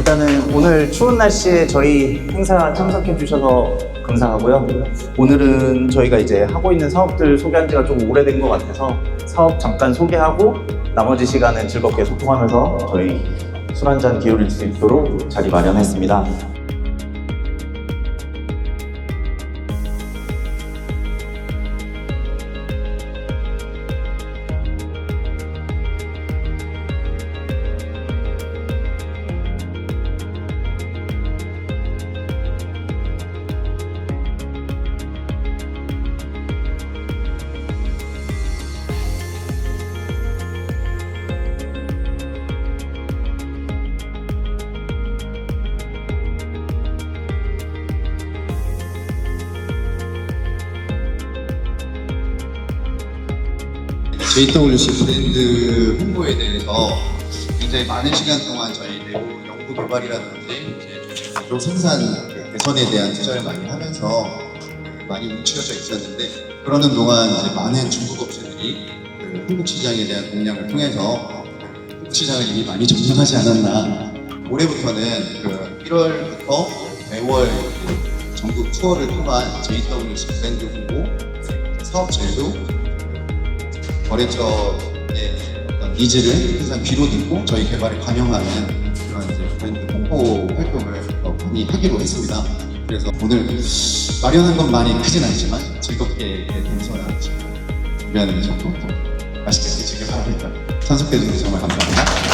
일단은 오늘 추운 날씨에 저희 행사 참석해 주셔서 감사하고요. 오늘은 저희가 이제 하고 있는 사업들 소개한 지가 좀 오래된 것 같아서 사업 잠깐 소개하고 나머지 시간은 즐겁게 소통하면서 저희 술 한잔 기울일 수 있도록 자리 마련했습니다. JWC 브랜드 홍보에 대해서 굉장히 많은 시간 동안 저희 내부 연구 개발이라든지 이제 생산 그 개선에 대한 투자를 많이 하면서 그 많이 움츠려져 있었는데 그러는 동안 이제 많은 중국 업체들이 그 한국 시장에 대한 공략을 통해서 한국 시장을 이미 많이 점령하지 않았나. 올해부터는 그 1월부터 매월 그 전국 투어를 통한 JWC 브랜드 홍보 사업체에도 거래처의 어떤 니즈를 항상 귀로 듣고 저희 개발에 반영하는 그런 이제 브랜드 홍보 활동을 더 많이 하기로 했습니다. 그래서 오늘 마련한 건 많이 크진 않지만 즐겁게 동선하시고 준비하는 점도 맛있게 드시길 바랍니다. 참석해 주셔서 정말 감사합니다.